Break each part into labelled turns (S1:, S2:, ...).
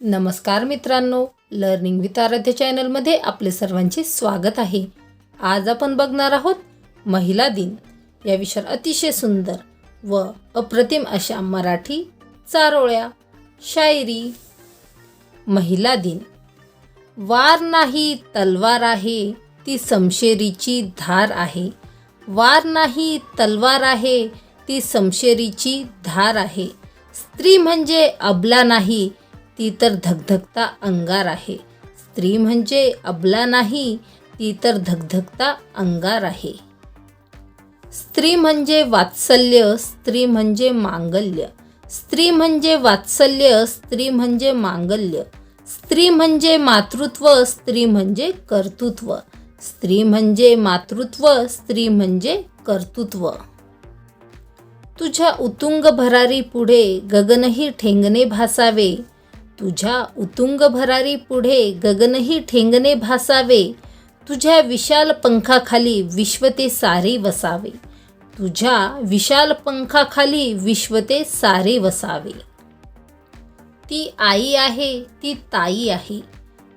S1: नमस्कार मित्रांनो learning with आराध्य चॅनलमध्ये आपले सर्वांचे स्वागत आहे. आज आपण बघणार आहोत महिला दिन. या विषयावर अतिशय सुंदर व अप्रतिम अशा मराठी चारोळ्या शायरी महिला दिन. वार नाही तलवार आहे ती समशेरीची धार आहे. वार नाही तलवार आहे ती समशेरीची धार आहे. स्त्री म्हणजे अबला नाही ती तर धगधगता अंगार आहे. स्त्री म्हणजे अबला नाही ती तर धगधगता अंगार आहे. स्त्री म्हणजे वात्सल्य स्त्री म्हणजे मांगल्य. स्त्री म्हणजे वात्सल्य स्त्री म्हणजे मांगल्य. स्त्री म्हणजे मातृत्व स्त्री म्हणजे कर्तृत्व. स्त्री म्हणजे मातृत्व स्त्री म्हणजे कर्तृत्व. तुझ्या उतुंग भरारी पुढे गगनही ठेंगणे भासावे. तुझ्या उतुंग भरारी पुढे गगनही ठेंगणे भासावे. तुझ्या विशाल पंखाखाली विश्व ते सारे वसावे. तुझ्या विशाल पंखाखाली विश्व ते सारे वसावे. ती आई आहे ती ताई आहे.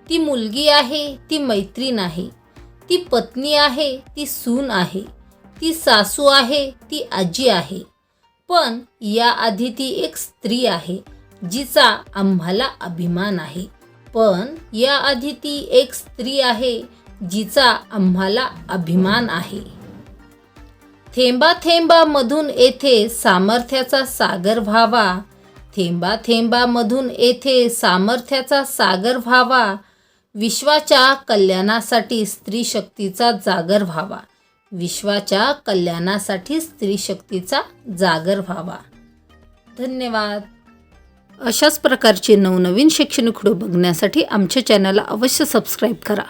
S1: ती मुलगी आहे ती मैत्रीण आहे. ती पत्नी आहे ती सून आहे. ती सासू आहे ती आजी आहे. पण याआधी ती एक स्त्री आहे. जिचा आम्हाला अभिमान आहे. पण याआधी ती एक स्त्री आहे जिचा आम्हाला अभिमान आहे. थेंबा थेंबामधून येथे सामर्थ्याचा सागर व्हावा. थेंबा थेंबामधून येथे सामर्थ्याचा सागर व्हावा. विश्वाच्या कल्याणासाठी स्त्री शक्तीचा जागर व्हावा. विश्वाच्या कल्याणासाठी स्त्री शक्तीचा जागर व्हावा. धन्यवाद. अशाच प्रकारचे नवनवीन शैक्षणिक व्हिडिओ बघण्यासाठी आमच्या चॅनलला अवश्य सबस्क्राईब करा.